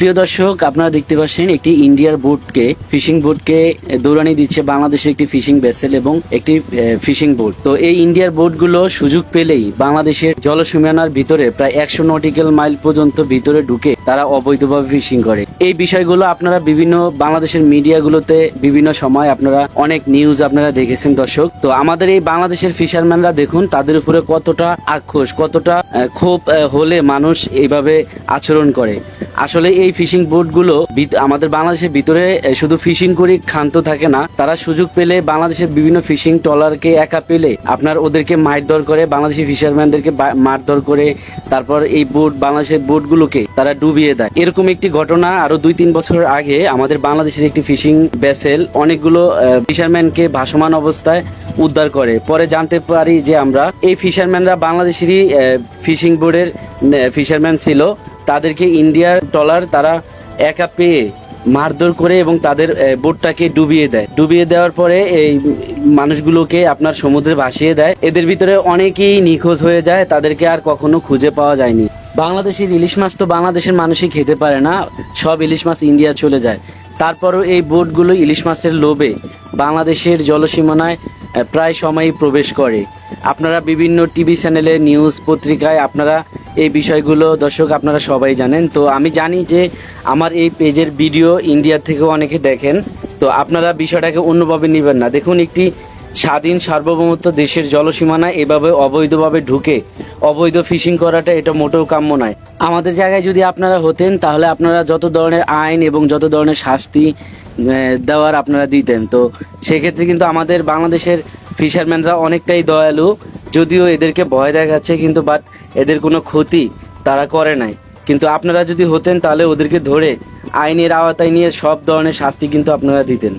প্রিয় দর্শক, আপনারা দেখতে পাচ্ছেন একটি ইন্ডিয়ার বোটকে, ফিশিং বোটকে দৌড়ানি দিচ্ছে বাংলাদেশের একটি ফিশিং ভেসেল এবং একটি ফিশিং বোট। তো এই ইন্ডিয়ার বোটগুলো সুযোগ পেলেই বাংলাদেশের জলসীমানার ভিতরে প্রায় একশো নটিক্যাল মাইল পর্যন্ত ভিতরে ঢুকে তারা অবৈধভাবে ফিশিং করে। এই বিষয়গুলো আপনারা বিভিন্ন বাংলাদেশের মিডিয়াগুলোতে বিভিন্ন সময় আপনারা অনেক নিউজ আপনারা দেখেছেন দর্শক। তো আমাদের এই বাংলাদেশের ফিশারম্যানরা দেখুন, তাদের উপরে কতটা আক্রোশ, কতটা ক্ষোভ হলে মানুষ এইভাবে আচরণ করে। আসলে এই ফিশিং বোটগুলো আমাদের বাংলাদেশের ভিতরে শুধু ফিশিং করে ক্ষান্ত থাকে না, তারা সুযোগ পেলে বাংলাদেশের বিভিন্ন ফিশিং ট্রলারকে একা পেলে আপনার ওদেরকে মারধর করে, বাংলাদেশি ফিশারম্যানদেরকে মারধর করে, তারপর এই বোট বাংলাদেশের বোটগুলোকে তারা ডুবিয়ে দেয়। এরকম একটি ঘটনা আরও দুই তিন বছর আগে আমাদের বাংলাদেশের একটি ফিশিং ভেসেল অনেকগুলো ফিশারম্যানকে ভাসমান অবস্থায় উদ্ধার করে। পরে জানতে পারি যে আমরা এই ফিশারম্যানরা বাংলাদেশেরই ফিশিং বোর্ডের ফিশারম্যান ছিল। তাদেরকে ইন্ডিয়ার ট্রলার তারা একা পেয়ে মারধর করে এবং তাদের বোটটাকে ডুবিয়ে দেয়। ডুবিয়ে দেওয়ার পরে এই মানুষগুলোকে আপনার সমুদ্রে ভাসিয়ে দেয়। এদের ভিতরে অনেকেই নিখোঁজ হয়ে যায়, তাদেরকে আর কখনো খুঁজে পাওয়া যায়নি। বাংলাদেশের ইলিশ মাছ তো বাংলাদেশের মানুষই খেতে পারে না, সব ইলিশ মাছ ইন্ডিয়া চলে যায়। তারপরও এই বোটগুলো ইলিশ মাছের লোভে বাংলাদেশের জলসীমানায় প্রায় সময়ই প্রবেশ করে। আপনারা বিভিন্ন টিভি চ্যানেলে, নিউজ পত্রিকায় আপনারা এই বিষয়গুলো, দর্শক আপনারা সবাই জানেন। তো আমি জানি যে আমার এই পেজের ভিডিও ইন্ডিয়া থেকেও অনেকে দেখেন। তো আপনারা বিষয়টাকে অন্যভাবে নেবেন না। দেখুন, একটি স্বাধীন সার্বভৌমত্ব দেশের জলসীমানায় এভাবে অবৈধভাবে ঢুকে অবৈধ ফিশিং করাটা এটা মোটেও কাম্য নয়। আমাদের জায়গায় যদি আপনারা হতেন, তাহলে আপনারা যত ধরনের আইন এবং যত ধরনের শাস্তি দেওয়ার আপনারা দিতেন। তো সেক্ষেত্রে কিন্তু আমাদের বাংলাদেশের ফিশারম্যানরা অনেকটাই দয়ালু। যদিও এদেরকে ভয় দেখাচ্ছে কিন্তু বাট এদের কোনো ক্ষতি তারা করে নাই। কিন্তু আপনারা যদি হতেন, তাহলে ওদেরকে ধরে আইনের আওতায় নিয়ে সব ধরনের শাস্তি কিন্তু আপনারা দিতেন।